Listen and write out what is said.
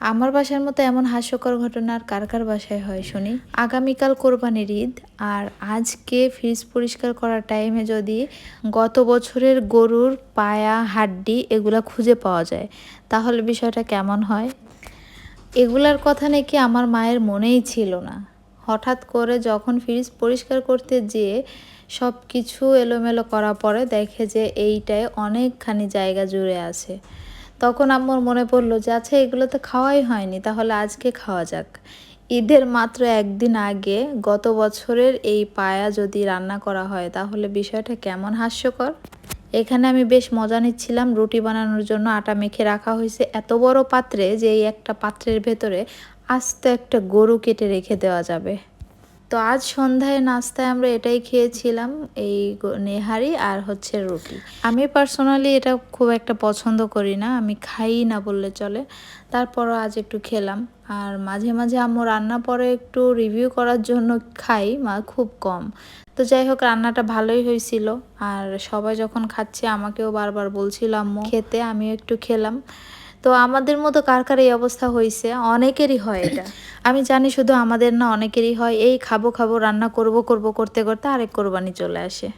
আমার বাসার মতো এমন হাস্যকর ঘটনার কার কার বাসায় হয় শুনি? আগামীকাল কোরবানির ঈদ আর আজকে ফ্রিজ পরিষ্কার করার টাইমে যদি গত বছরের গরুর পায়া, হাড্ডি এগুলা খুঁজে পাওয়া যায়, তাহলে বিষয়টা কেমন হয়? এগুলার কথা নাকি আমার মায়ের মনেই ছিল না। হঠাৎ করে যখন ফ্রিজ পরিষ্কার করতে যেয়ে সব কিছু এলোমেলো করা পরে দেখে যে এইটায় অনেকখানি জায়গা জুড়ে আছে। তখন আম্মুর মনে পড়ল যে আচ্ছা এগুলো তো খাওয়াই হয়নি, তাহলে আজকে খাওয়া যাক। ঈদের মাত্র একদিন আগে গত বছরের এই পায়া যদি রান্না করা হয়, তাহলে বিষয়টা কেমন হাস্যকর? এখানে আমি বেশ মজা নিচ্ছিলাম, রুটি বানানোর জন্য আটা মেখে রাখা হয়েছে এত বড় পাত্রে যে, এই একটা পাত্রের ভেতরে আস্ত একটা গরু কেটে রেখে দেওয়া যাবে। তো আজ সন্ধ্যায় নাস্তায় আমরা এটাই খেয়েছিলাম, এই নেহারি আর হচ্ছে রুটি। আমি পার্সোনালি এটা খুব একটা পছন্দ করি না, আমি খাই না বললে চলে। তারপরও আজ একটু খেলাম, আর মাঝে মাঝে আম্মু রান্না পরে একটু রিভিউ করার জন্য খাই, মা খুব কম। তো যাই হোক, রান্নাটা ভালোই হয়েছিল, আর সবাই যখন খাচ্ছে আমাকেও বারবার বলছিল, আম্মু, খেতে। আমিও একটু খেলাম। তো আমাদের মতো কার কার এই অবস্থা হয়েছে অনেকেরই হয় এটা। আমি জানি শুধু আমাদের না, অনেকেরই হয়। এই খাব খাব, রান্না করব করব, করতে করতে আরেক কোরবানি চলে আসে।